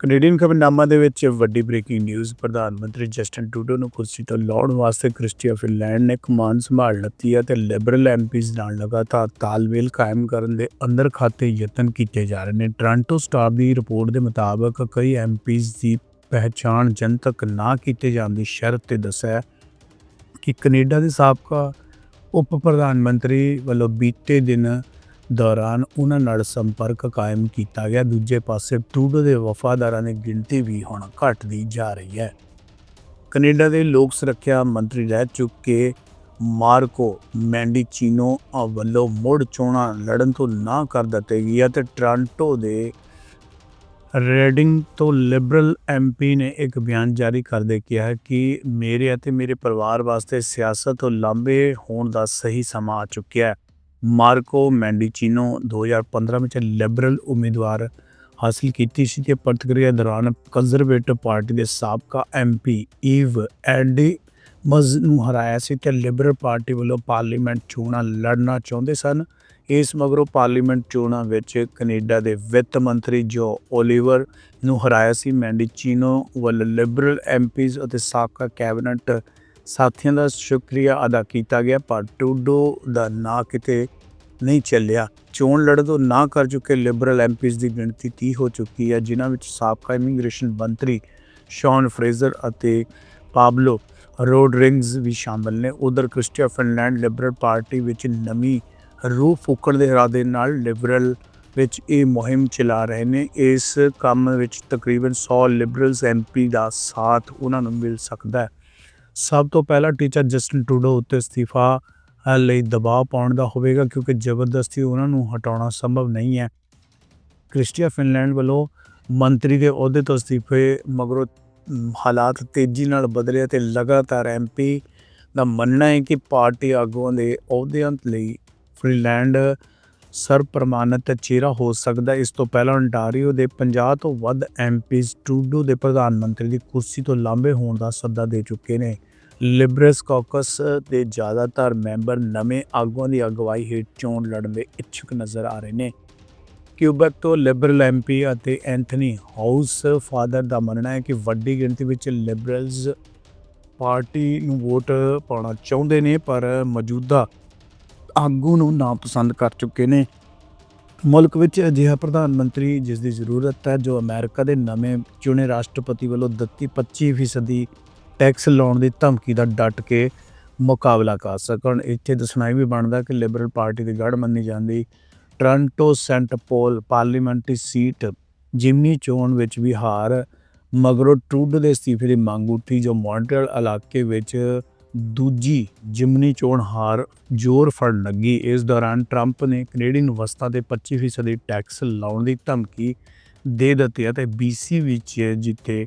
Canadian ਖਬਰਨਾਮਾ ਦੇ ਵਿੱਚ ਵੱਡੀ ਬ੍ਰੇਕਿੰਗ ਨਿਊਜ਼ ਪ੍ਰਧਾਨ ਮੰਤਰੀ ਜਸਟਨ ਟਰੂਡੋ ਨੂੰ ਕੁਰਸੀ ਤੋਂ ਲਾਉਣ ਵਾਸਤੇ ਕ੍ਰਿਸਟੀਆ ਫਿਨਲੈਂਡ ਨੇ ਕਮਾਨ ਸੰਭਾਲ ਲੱਤੀ ਹੈ ਤੇ ਲਿਬਰਲ ਐਮਪੀਜ਼ ਨਾਲ ਲਗਾਤਾਰ ਤਾਲਮੇਲ ਕਾਇਮ ਕਰਨ ਦੇ ਅੰਦਰ ਖਾਤੇ ਯਤਨ ਕੀਤੇ ਜਾ ਰਹੇ ਨੇ। ਟ੍ਰਾਂਟੋ ਸਟਾਰ ਦੀ ਰਿਪੋਰਟ ਦੇ ਮੁਤਾਬਕ ਕਈ ਐਮਪੀਜ਼ ਦੀ ਪਹਿਚਾਣ ਜਨਤਕ ਨਾ ਕੀਤੇ ਜਾਣ ਦੀ ਸ਼ਰਤ ਤੇ ਦੱਸਿਆ ਕਿ ਕੈਨੇਡਾ ਦੇ ਸਾਬਕਾ ਉਪ ਪ੍ਰਧਾਨ ਮੰਤਰੀ ਵੱਲੋਂ ਬੀਤੇ ਦਿਨ ਦੌਰਾਨ ਉਹਨਾਂ ਨਾਲ ਸੰਪਰਕ ਕਾਇਮ ਕੀਤਾ ਗਿਆ। ਦੂਜੇ ਪਾਸੇ ਟਰੂਡੋ ਦੇ ਵਫਾਦਾਰਾਂ ਦੀ ਗਿਣਤੀ ਵੀ ਹੁਣ ਘਟਦੀ ਜਾ ਰਹੀ ਹੈ। ਕੈਨੇਡਾ ਦੇ ਲੋਕ ਸੁਰੱਖਿਆ ਮੰਤਰੀ ਰਹਿ ਚੁੱਕੇ ਮਾਰਕੋ ਮੈਂਡੀਚੀਨੋ ਵੱਲੋਂ ਮੁੜ ਚੋਣਾਂ ਲੜਨ ਤੋਂ ਨਾ ਕਰ ਦਿੱਤੇ ਗਿਆ ਅਤੇ ਟ੍ਰਾਂਟੋ ਦੇ ਰੈਡਿੰਗ ਤੋਂ ਲਿਬਰਲ ਐਮਪੀ ਨੇ ਇੱਕ ਬਿਆਨ ਜਾਰੀ ਕਰਦੇ ਕਿਹਾ ਕਿ ਮੇਰੇ ਅਤੇ ਮੇਰੇ ਪਰਿਵਾਰ ਵਾਸਤੇ ਸਿਆਸਤ ਤੋਂ ਲਾਂਭੇ ਹੋਣ ਦਾ ਸਹੀ ਸਮਾਂ ਆ ਚੁੱਕਿਆ ਹੈ। ਮਾਰਕੋ ਮੈਂਡੀਚੀਨੋ 2015 ਵਿੱਚ ਲਿਬਰਲ ਉਮੀਦਵਾਰ ਹਾਸਲ ਕੀਤੀ ਸੀ ਤੇ ਪ੍ਰਤੀਕਿਰਿਆ ਦੌਰਾਨ ਕੰਜ਼ਰਵੇਟਿਵ ਪਾਰਟੀ ਦੇ ਸਾਬਕਾ ਐਮਪੀ ਈਵ ਐਡੀ ਮਜ਼ ਨੂੰ ਹਰਾਇਆ ਸੀ ਤੇ ਲਿਬਰਲ ਪਾਰਟੀ ਵੱਲੋਂ ਪਾਰਲੀਮੈਂਟ ਚੋਣਾਂ ਲੜਨਾ ਚਾਹੁੰਦੇ ਸਨ। ਇਸ ਮਗਰੋਂ ਪਾਰਲੀਮੈਂਟ ਚੋਣਾਂ ਵਿੱਚ ਕੈਨੇਡਾ ਦੇ ਵਿੱਤ ਮੰਤਰੀ ਜੋ ਓਲੀਵਰ ਨੂੰ ਹਰਾਇਆ ਸੀ, ਮੈਂਡੀਚੀਨੋ ਵੱਲ ਲਿਬਰਲ ਐਮਪੀਜ਼ ਅਤੇ ਸਾਬਕਾ ਕੈਬਨਿਟ ਸਾਥੀਆਂ ਦਾ ਸ਼ੁਕਰੀਆ ਅਦਾ ਕੀਤਾ ਗਿਆ, ਪਰ ਟੂਡੋ ਦਾ ਨਾਂ ਕਿਤੇ ਨਹੀਂ ਚੱਲਿਆ। ਚੋਣ ਲੜਨ ਤੋਂ ਨਾ ਕਰ ਚੁੱਕੇ ਲਿਬਰਲ ਐਮਪੀਜ਼ ਦੀ ਗਿਣਤੀ 30 ਹੋ ਚੁੱਕੀ ਹੈ, ਜਿਨ੍ਹਾਂ ਵਿੱਚ ਸਾਬਕਾ ਇਮੀਗ੍ਰੇਸ਼ਨ ਮੰਤਰੀ ਸ਼ੌਨ ਫਰੇਜ਼ਰ ਅਤੇ ਪਾਬਲੋ ਰੋਡਰਿੰਗਸ ਵੀ ਸ਼ਾਮਲ ਨੇ। ਉਧਰ ਕ੍ਰਿਸਟੀਆ ਫਿਨਲੈਂਡ ਲਿਬਰਲ ਪਾਰਟੀ ਵਿੱਚ ਨਵੀਂ ਰੂਹ ਫੂਕਣ ਦੇ ਇਰਾਦੇ ਨਾਲ ਲਿਬਰਲ ਵਿੱਚ ਇਹ ਮੁਹਿੰਮ ਚਲਾ ਰਹੇ ਨੇ। ਇਸ ਕੰਮ ਵਿੱਚ ਤਕਰੀਬਨ 100 ਲਿਬਰਲਸ ਐਮਪੀ ਦਾ ਸਾਥ ਉਹਨਾਂ ਨੂੰ ਮਿਲ ਸਕਦਾ ਹੈ। ਸਭ ਤੋਂ ਪਹਿਲਾਂ ਟੀਚਰ ਜਸਟਿਨ ਟਰੂਡੋ ਉੱਤੇ ਅਸਤੀਫਾ ਲਈ ਦਬਾਅ ਪਾਉਣ ਦਾ ਹੋਵੇਗਾ, ਕਿਉਂਕਿ ਜ਼ਬਰਦਸਤੀ ਉਹਨਾਂ ਨੂੰ ਹਟਾਉਣਾ ਸੰਭਵ ਨਹੀਂ ਹੈ। ਕ੍ਰਿਸਟੀਆ ਫਿਨਲੈਂਡ ਵੱਲੋਂ ਮੰਤਰੀ ਦੇ ਅਹੁਦੇ ਤੋਂ ਅਸਤੀਫੇ ਮਗਰੋਂ ਹਾਲਾਤ ਤੇਜ਼ੀ ਨਾਲ ਬਦਲੇ ਅਤੇ ਲਗਾਤਾਰ ਐਮਪੀ ਦਾ ਮੰਨਣਾ ਹੈ ਕਿ ਪਾਰਟੀ ਆਗੂਆਂ ਦੇ ਅਹੁਦਿਆਂ ਲਈ ਫਿਨਲੈਂਡ ਸਰਪ੍ਰਮਾਣਿਤ ਚਿਹਰਾ ਹੋ ਸਕਦਾ ਇਸ ਤੋਂ ਪਹਿਲਾਂ ਅੰਟਾਰੀਓ ਦੇ 50 ਤੋਂ ਵੱਧ ਐਮਪੀਜ਼ ਟਰੂਡੋ ਦੇ ਪ੍ਰਧਾਨ ਮੰਤਰੀ ਦੀ ਕੁਰਸੀ ਤੋਂ ਲਾਂਭੇ ਹੋਣ ਦਾ ਸੱਦਾ ਦੇ ਚੁੱਕੇ ਨੇ। ਲਿਬਰਸ ਕਾਕਸ ਦੇ ਜ਼ਿਆਦਾਤਰ ਮੈਂਬਰ ਨਵੇਂ ਆਗੂਆਂ ਦੀ ਅਗਵਾਈ ਹੇਠ ਚੋਣ ਲੜਨ ਦੇ ਇੱਛੁਕ ਨਜ਼ਰ ਆ ਰਹੇ ਨੇ। ਕਿਊਬੈਕ ਤੋਂ ਲਿਬਰਲ ਐਮਪੀ ਅਤੇ ਐਂਥਨੀ ਹਾਊਸ ਫਾਦਰ ਦਾ ਮੰਨਣਾ ਹੈ ਕਿ ਵੱਡੀ ਗਿਣਤੀ ਵਿੱਚ ਲਿਬਰਲਸ ਪਾਰਟੀ ਨੂੰ ਵੋਟ ਪਾਉਣਾ ਚਾਹੁੰਦੇ ਨੇ, ਪਰ ਮੌਜੂਦਾ ਆਗੂ ਨੂੰ ਨਾ ਪਸੰਦ ਕਰ ਚੁੱਕੇ ਨੇ। ਮੁਲਕ ਵਿੱਚ ਅਜਿਹਾ ਪ੍ਰਧਾਨ ਮੰਤਰੀ ਜਿਸ ਦੀ ਜ਼ਰੂਰਤ ਹੈ, ਜੋ ਅਮਰੀਕਾ ਦੇ ਨਵੇਂ ਚੁਣੇ ਰਾਸ਼ਟਰਪਤੀ ਵੱਲੋਂ ਦਿੱਤੀ 25% ਟੈਕਸ ਲਾਉਣ ਦੀ ਧਮਕੀ ਦਾ ਡਟ ਕੇ ਮੁਕਾਬਲਾ ਕਰ ਸਕਣ। ਇੱਥੇ ਦੱਸਣਾ ਇਹ ਵੀ ਬਣਦਾ ਕਿ ਲਿਬਰਲ ਪਾਰਟੀ ਦੀ ਗੜ ਮੰਨੀ ਜਾਂਦੀ। Toronto Saint Paul parliamentary seat ਜਿਮਨੀ ਚੋਣ ਵਿੱਚ ਵੀ ਹਾਰ, ਮਗਰੋਂ ਟਰੂਡੋ ਦੇ ਅਸਤੀਫੇ ਦੀ ਮੰਗ ਉੱਠੀ, ਜੋ ਮੌਂਟਰੀਅਲ ਇਲਾਕੇ ਵਿੱਚ ਦੂਜੀ ਜਿਮਨੀ ਚੋਣ ਹਾਰ ਜ਼ੋਰ ਫੜਨ ਲੱਗੀ। ਇਸ ਦੌਰਾਨ ਟਰੰਪ ਨੇ ਕੈਨੇਡੀਅਨ ਵਸਤਾਂ ਤੇ 25% ਦੀ ਟੈਕਸ ਲਾਉਣ ਦੀ ਧਮਕੀ ਦੇ ਦਿੱਤੀ ਅਤੇ BC ਵਿੱਚ ਜਿੱਥੇ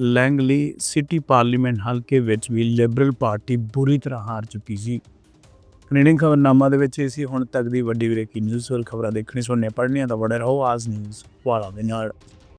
ਲੈਂਗਲੀ ਸਿਟੀ ਪਾਰਲੀਮੈਂਟ ਹਲਕੇ ਵਿੱਚ ਵੀ ਲਿਬਰਲ ਪਾਰਟੀ ਬੁਰੀ ਤਰ੍ਹਾਂ ਹਾਰ ਚੁੱਕੀ ਸੀ। ਕੈਨੇਡੀਅਨ ਖਬਰਨਾਮਾ ਦੇ ਵਿੱਚ ਇਹ ਸੀ, ਹੁਣ ਤੱਕ ਦੀ ਵੱਡੀ ਬ੍ਰੇਕਿੰਗ ਨਿਊਜ਼, ਹੋਰ ਖਬਰਾਂ ਦੇਖਣੀ ਸੁਣਨੇ, ਪੜ੍ਹਨੀਆਂ ਤਾਂ ਬੜੇ ਰਹੋ ਆਜ ਨਿਊਜ਼ ਵਾਲਾ ਦੇ ਨਾਲ।